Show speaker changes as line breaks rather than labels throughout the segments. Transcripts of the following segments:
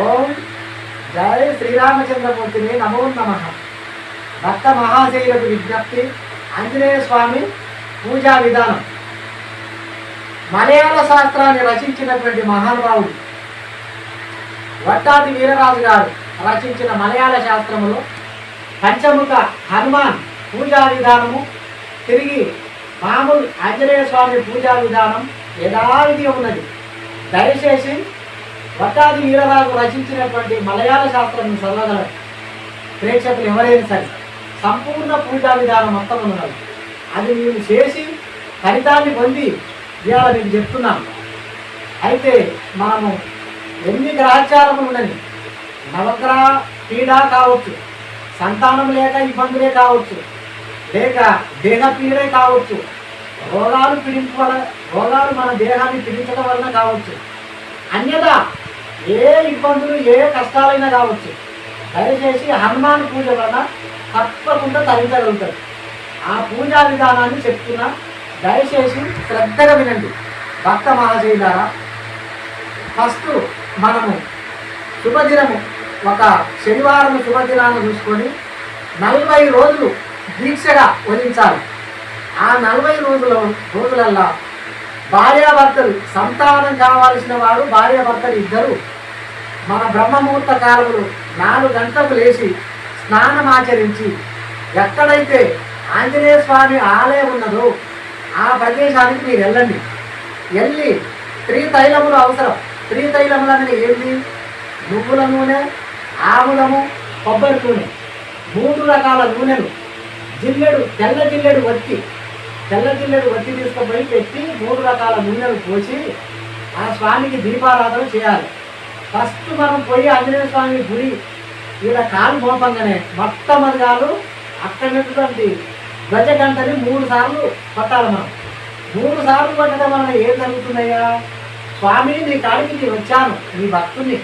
ఓం జయ శ్రీరామచంద్రమూర్తిని నమో నమ. భక్త మహాశైలకు విజ్ఞప్తి ఆంజనేయ స్వామి పూజా విధానం. మలయాళ శాస్త్రాన్ని రచించినటువంటి మహానుభావుడు వట్టాది వీరరాజు గారు రచించిన మలయాళ శాస్త్రములో పంచముఖ హనుమాన్ పూజా విధానము తిరిగి మామూలు ఆంజనేయ స్వామి పూజా విధానం యథావిధిగా ఉన్నది. దయచేసి వట్టాది వీరరాజు రచించినటువంటి మలయాళ శాస్త్రం చదవగలరు ప్రేక్షకులు ఎవరైనా సరే సంపూర్ణ పూజా విధానం మొత్తం ఉన్నది అది మేము చేసి ఫలితాన్ని పొంది ఇవాళ మీకు చెప్తున్నాను అయితే మనము ఎన్ని గ్రహచారములు ఉన్నది? నవగ్రహ పీడ కావచ్చు సంతానం లేక ఇబ్బందులే కావచ్చు లేక దేహ పీడే కావచ్చు రోగాలు పీడింపు వల్ల రోగాలు మన దేహాన్ని పీడించడం వలన కావచ్చు. అన్యదా ఏ ఇబ్బందులు ఏ కష్టాలైనా కావచ్చు. దయచేసి హనుమాన్ పూజ వలన తప్పకుండా తరించగలుగుతారు ఆ పూజా విధానాన్ని చెప్తున్నా. దయచేసి శ్రద్ధగా వినండి. భక్త ద్వారా ఫస్ట్ మనము శుభదినము ఒక శనివారం శుభదినాన్ని చూసుకొని నలభై రోజులు దీక్షగా వదిలించాలి ఆ నలభై రోజుల రోజులల్లా భార్యాభర్తలు సంతానం కావాల్సిన వారు భార్యాభర్తలు ఇద్దరు మన బ్రహ్మముహూర్త కాలములు నాలుగు గంటలకు లేచి స్నానం ఆచరించి ఎక్కడైతే ఆంజనేయ స్వామి ఆలయం ఉన్నదో ఆ ప్రదేశానికి మీరు వెళ్ళండి. వెళ్ళి త్రితైలములు అవసరం. త్రితైలములు అనేది ఏంటి నువ్వుల నూనె ఆవులము కొబ్బరి నూనె. మూడు రకాల నూనెలు. జిల్లెడు తెల్ల జిల్లెడు వత్తి తెల్ల జిల్లెడు వత్తి తీసుకుపోయి పెట్టి మూడు రకాల నూనెలు పోసి ఆ స్వామికి దీపారాధన చేయాలి. ఫస్ట్ మనం పోయి ఆంజనేయ స్వామి గుడి ఈడ కాలు మోపంగానే మొట్టమొదటిగాలు అక్కడినటువంటి గజగంటని మూడు సార్లు కొట్టాలి మనం. మూడు సార్లు కొట్టడం వలన ఏం జరుగుతున్నాయా? స్వామి నీ కాడికి నేను వచ్చాను నీ భక్తుని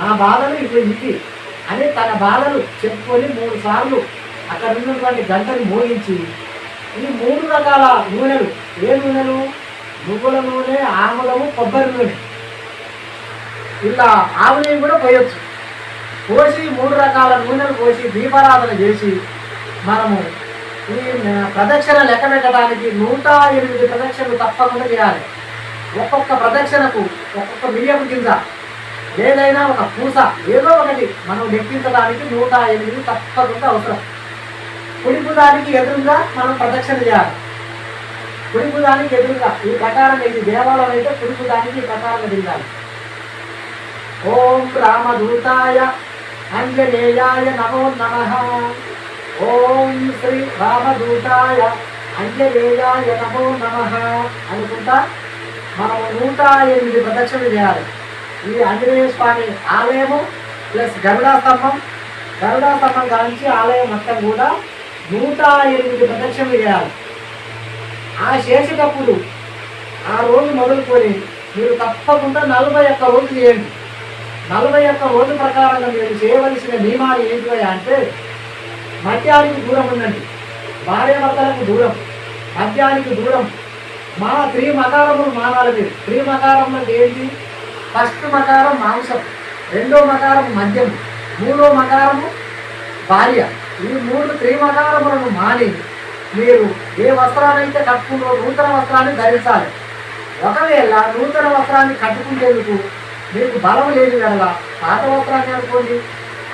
నా బాధలు ఇప్పుడు ఇది అని తన బాధలు చెప్పుకొని మూడు సార్లు అక్కడ ఉన్నటువంటి గంటని మోగించి ఈ మూడు రకాల నూనెలు ఏ నూనెలు? నువ్వుల నూనె ఆముదము కొబ్బరి నూనె. ఇలా ఆవు కూడా పోయొచ్చు పోసి మూడు రకాల నూనెలు పోసి దీపారాధన చేసి మనము ఈ ప్రదక్షిణ లెక్క పెట్టడానికి నూట ఎనిమిది ప్రదక్షిణలు తప్పకుండా చేయాలి. ఒక్కొక్క ప్రదక్షిణకు ఒక్కొక్క బియ్యపు గింజ ఏదైనా ఒక పూస ఏదో ఒకటి మనం లెక్కించడానికి నూట ఎనిమిది తప్పకుండా అవసరం. కుడిపుదానికి ఎదురుగా మనం ప్రదక్షిణ చేయాలి. కుడిపుదానికి ఎదురుగా ఈ ప్రకారం ఇది దేవాలయం అయితే కుడిపుదానికి ఈ ప్రకారం తిరగాలి. ఓం రామదూతాయ అంజనేయాయ నమో నమ. ఓం శ్రీ రామదూతాయ అంజనేయాయ నమో నమ అనుకుంటా మనం నూట ఎనిమిది ప్రదక్షిణలు చేయాలి. ఈ ఆంజనేయ స్వామి ఆలయము ప్లస్ గరుడా స్తంభం. గరుడా స్తంభం కానించి ఆలయం మొత్తం కూడా నూట ఎనిమిది ప్రదక్షిణలు చేయాలి. ఆ చేసేటప్పుడు ఆ రోజు మొదలుకొని మీరు తప్పకుండా నలభై ఒక్క రోజులు చేయండి. నలభై ఒక్క రోజు ప్రకారంగా మీరు చేయవలసిన నియమాలు ఏంటివి అంటే మద్యానికి దూరం ఉండండి. భార్యాభర్తలకు దూరం. మద్యానికి దూరం. మా త్రీ మకారములు మానాలి మీరు. త్రీ మకారం అంటే ఏంటి? ఫస్ట్ మకారం మాంసం రెండో మకారం మద్యం మూడో మకారము భార్య. ఈ మూడు త్రిమకారములను మాని మీరు ఏ వస్త్రాన్నైతే కట్టుకుంటో నూతన వస్త్రాన్ని ధరించాలి. ఒకవేళ నూతన వస్త్రాన్ని కట్టుకునేందుకు మీకు బలం లేదు కనుక పాత వస్త్రాన్ని అనుకోండి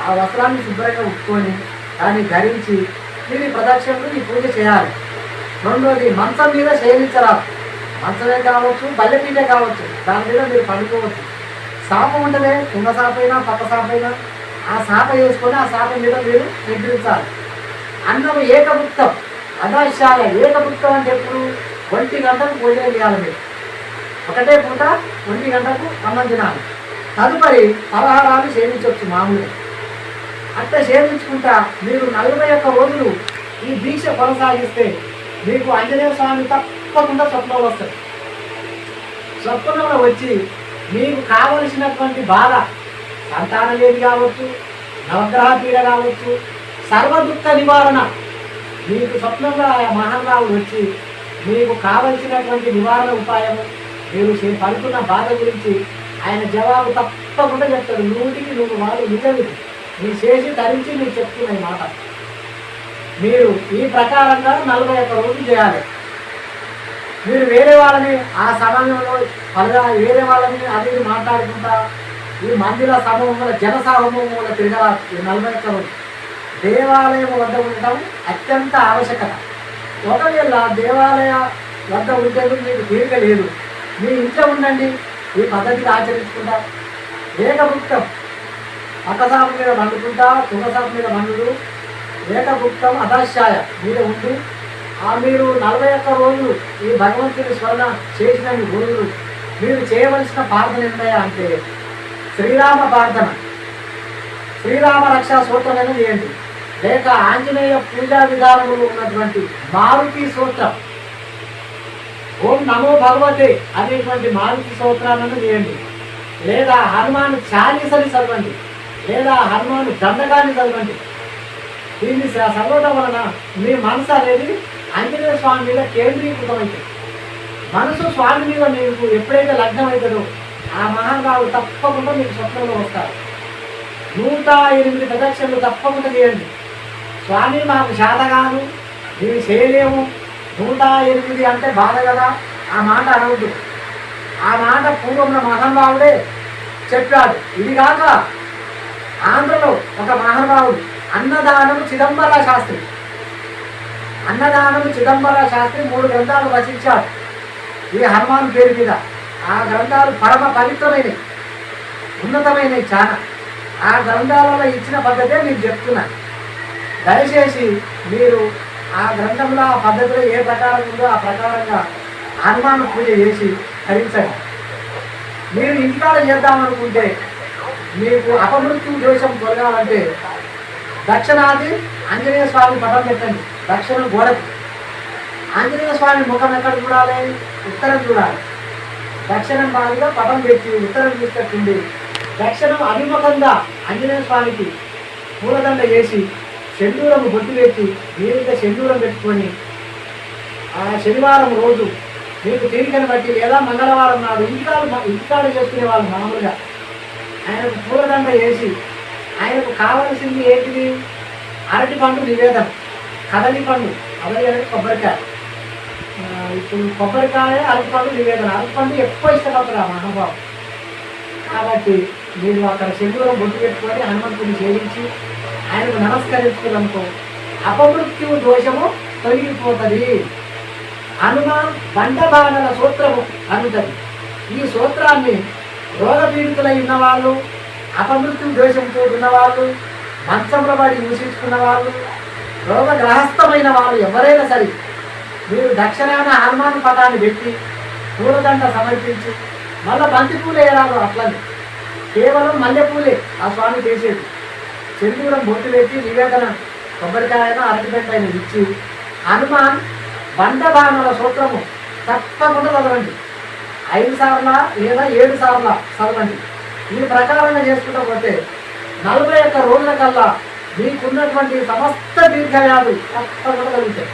ఆ వస్త్రాన్ని శుభ్రంగా ఉట్టుకొని దాన్ని ధరించి మీరు ఈ ప్రదక్షిణలు ఈ పూజ చేయాలి. రెండోది మంచం మీద శయనించరాదు. మంచమే కావచ్చు బల్లెపీటే కావచ్చు దాని మీద మీరు పడుకోవచ్చు. సాప ఉంటదే కింద సాప అయినా పక్క సాప అయినా ఆ సాప వేసుకొని ఆ సాప మీద మీరు నిద్రించాలి. అన్నం ఏకభుక్తం అదాశాల ఏకభుక్తం అంటే ఎప్పుడు? ఒంటి గంటలు పూజ చేయాలి మీరు. ఒకటే పూట ఒంటి గంటకు అన్నం తినాలి. తదుపరి పలహారాలు సేవించవచ్చు మామూలుగా అట్లా సేవించుకుంటా మీరు నలభై ఒక్క రోజులు ఈ దీక్ష కొనసాగిస్తే మీకు ఆంజనేయ స్వామి తప్పకుండా స్వప్నంలో వస్తుంది స్వప్నంలో వచ్చి మీకు కావలసినటువంటి బాధ సంతానం లేని కావచ్చు నవగ్రహ పీడ కావచ్చు సర్వదుఃఖ నివారణ. మీకు స్వప్నంలో ఆ వచ్చి మీకు కావలసినటువంటి నివారణ ఉపాయము నేను పడుతున్న బాధ గురించి ఆయన జవాబు తప్పకుండా చెప్తాడు. నూటికి నూరు వాళ్ళు నిజమిది నీ చేసి ధరించి నీకు చెప్తున్న ఈ మాట. మీరు ఈ ప్రకారంగా నలభై ఒక్క రోజులు చేయాలి. మీరు వేరే వాళ్ళని ఆ సమయంలో పలుగా వేరే వాళ్ళని అది మాట్లాడుకుంటా ఈ మందిర సమూహంలో జన సమూహంలో తిరగల ఈ నలభై ఒక్క రోజులు. దేవాలయం వద్ద ఉండటం అత్యంత ఆవశ్యకత. ఒకవేళ దేవాలయ వద్ద ఉంటే మీకు తీరిక లేదు. మీ ఇంట్లో ఉండండి ఈ పద్ధతిని ఆచరించుకుంటా. ఏకభుక్తం అక్కసాపు మీద వండుకుంటా తుంగసాపు మీద వండుడు. ఏకభుక్తం అదాశాయ మీద ఉండి. ఆ మీరు నలభై ఒక్క రోజులు ఈ భగవంతుని స్మరణ చేసిన మీ గురువులు మీరు చేయవలసిన ప్రార్థన ఏంటయ్యా అంటే శ్రీరామ ప్రార్థన. శ్రీరామ రక్షా సూత్రమైన చేయండి లేక ఆంజనేయ పూజా విధానంలో ఉన్నటువంటి మారుతి సూత్రం. ఓం నమో భగవతే అనేటువంటి మారుతి సూత్రాలను చేయండి. లేదా హనుమాన్ చాలీసని చదవండి. లేదా హనుమాన్ దండగాన్ని చదవండి. దీన్ని చదవడం వలన మీ మనసు అనేది ఆంజనేయ స్వామి మీద కేంద్రీకృతమైంది మనసు స్వామి మీద మీకు ఎప్పుడైతే లగ్నమవుతుందో ఆ మహానుభావుడు తప్పకుండా మీకు స్వప్నంలో వస్తారు. నూట ఎనిమిది ప్రదక్షిణలు తప్పకుండా చేయండి. స్వామి మాకు శాతగాను మేము చేయలేము నూట ఎనిమిది అంటే బాధ కదా? ఆ మాట అనవద్దు. ఆ మాట పూర్వంలో మహానుభావుడే చెప్పాడు. ఇది కాక ఆంధ్రలో ఒక మహానుభావుడు అన్నదానం చిదంబర శాస్త్రి. అన్నదానం చిదంబర శాస్త్రి మూడు గ్రంథాలు రచించాడు. ఈ హనుమాన్ పేరు మీద. ఆ గ్రంథాలు పరమ పవిత్రమైనవి. ఉన్నతమైనవి చాలా. ఆ గ్రంథాలలో ఇచ్చిన పద్ధతే మీకు చెప్తున్నాను దయచేసి మీరు ఆ గ్రంథంలో ఆ పద్ధతిలో ఏ ప్రకారం ఉందో ఆ ప్రకారంగా హనుమాన్ పూజ చేసి హరించండి. మీరు ఇంటికాడ చేద్దామనుకుంటే మీకు అపమృత్యు దోషం తొలగాలంటే దక్షిణాది ఆంజనేయ స్వామి పటం పెట్టండి. దక్షిణ గోడకి. ఆంజనేయ స్వామి ముఖం ఎక్కడ చూడాలి? ఉత్తరం చూడాలి. దక్షిణం బాగా పటం పెట్టి ఉత్తరం చూసేట్టుండి దక్షిణం అభిముఖంగా ఆంజనేయ స్వామికి పూలదండ వేసి సెందూరం బొట్టు పెట్టి నీరుగా సెందూరం పెట్టుకొని ఆ శనివారం రోజు మీకు తీరికను బట్టి లేదా మంగళవారం నాడు ఇంటికాడు ఇంటికాడ చేసుకునే వాళ్ళు మామూలుగా. ఆయనకు పూలదండ వేసి ఆయనకు కావలసింది ఏంటిది? అరటి పండు నివేదం. కదలి పండు. కదలి అనేది కొబ్బరికాయ. ఇప్పుడు కొబ్బరికాయ అరటి పండు నివేదన. అరటి పండు ఎక్కువ ఇష్టపడతారు ఆ మహాబాబు కాబట్టి మీరు అక్కడ శనివారం బొట్టు పెట్టుకొని హనుమంతుని సేవించి ఆయనకు నమస్కరించుకున్నానుకో అపమృత్యు దోషము తొలగిపోతుంది. హనుమాన్ బండబాణల సూత్రము అనుతుంది ఈ సూత్రాన్ని రోగపీడితులై ఉన్నవాళ్ళు అపమృత్యు దోషంతో ఉన్నవాళ్ళు మంచంలో పడి హింసించుకున్న వాళ్ళు రోగగ్రహస్థమైన వాళ్ళు ఎవరైనా సరే మీరు దక్షిణాన హనుమాన్ పటాన్ని పెట్టి పూలదండ సమర్పించి మళ్ళీ బంతిపూలు వేయరాదు అట్లని. కేవలం మల్లెపూలే ఆ స్వామి చేసేది. చెందూరం బొట్టు పెట్టి నివేదన కొబ్బరికాయన ఆయన ఇచ్చి హనుమాన్ బండబాణుల సూత్రము తప్పకుండా చదవండి. ఐదు సార్ల లేదా ఏడు సార్ల చదవండి. ఈ ప్రకారంగా చేసుకుంటూ పోతే నలభై ఒక్క రోజుల కల్లా మీకున్నటువంటి సమస్త దీర్ఘయాలు తప్పకుండా కలుగుతాయి